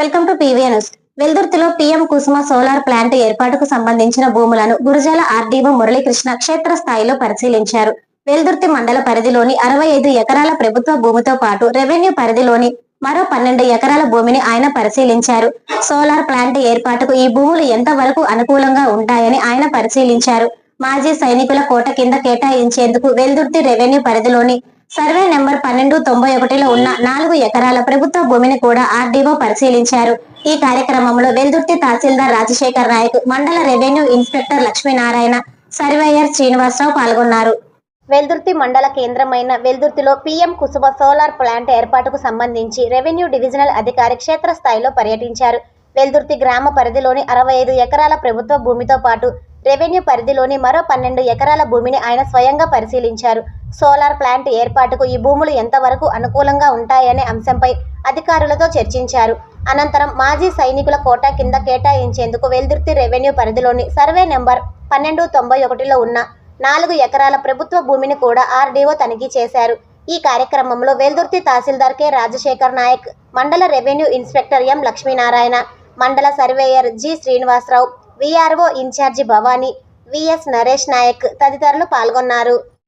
Welcome to PV news. వెల్దుర్తిలో PM Kusum solar plant ఏర్పాటుకు సంబంధించిన భూములను గురుజాల ఆర్డీఓ మురళీకృష్ణ క్షేత్ర స్థాయిలో పరిశీలించారు. వెల్దుర్తి మండల పరిధిలోని అరవై ఐదు ఎకరాల ప్రభుత్వ భూమితో పాటు రెవెన్యూ పరిధిలోని మరో పన్నెండు ఎకరాల భూమిని ఆయన పరిశీలించారు. సోలార్ ప్లాంట్ ఏర్పాటుకు ఈ భూములు ఎంత వరకు అనుకూలంగా ఉంటాయని ఆయన పరిశీలించారు. మాజీ సైనికుల కోట కింద కేటాయించేందుకు వెల్దుర్తి రెవెన్యూ పరిధిలోని సర్వే నెంబర్ పన్నెండు తొంభై ఒకటిలో ఉన్న నాలుగు ఎకరాల ప్రభుత్వ భూమిని కూడా ఆర్డీఓ పరిశీలించారు. ఈ కార్యక్రమంలో వెల్దుర్తి తహసీల్దార్ రాజశేఖర్ నాయక్ మండల revenue inspector Lakshminarayana surveyor Srinivasarao పాల్గొన్నారు. వెల్దుర్తి మండల కేంద్రమైన వెల్దుర్తిలో పీఎం కుసుమ సోలార్ ప్లాంట్ ఏర్పాటుకు సంబంధించి రెవెన్యూ డివిజనల్ అధికారి క్షేత్రస్థాయిలో పర్యటించారు. వెల్దుర్తి గ్రామ పరిధిలోని అరవై ఐదు ఎకరాల ప్రభుత్వ భూమితో పాటు రెవెన్యూ పరిధిలోని మరో పన్నెండు ఎకరాల భూమిని ఆయన స్వయంగా పరిశీలించారు. సోలార్ ప్లాంట్ ఏర్పాటుకు ఈ భూములు ఎంతవరకు అనుకూలంగా ఉంటాయనే అంశంపై అధికారులతో చర్చించారు. అనంతరం మాజీ సైనికుల కోటా కింద కేటాయించేందుకు వెల్దుర్తి రెవెన్యూ పరిధిలోని సర్వే నెంబర్ పన్నెండు తొంభై ఒకటిలో ఉన్న నాలుగు ఎకరాల ప్రభుత్వ భూమిని కూడా ఆర్డీఓ తనిఖీ చేశారు. ఈ కార్యక్రమంలో వెల్దుర్తి తహసీల్దార్ కె. రాజశేఖర్ నాయక్ మండల రెవెన్యూ ఇన్స్పెక్టర్ ఎం. లక్ష్మీనారాయణ మండల surveyor G. Srinivasarao VRO incharge Bhavani VS Naresh Naik తదితరులు పాల్గొన్నారు.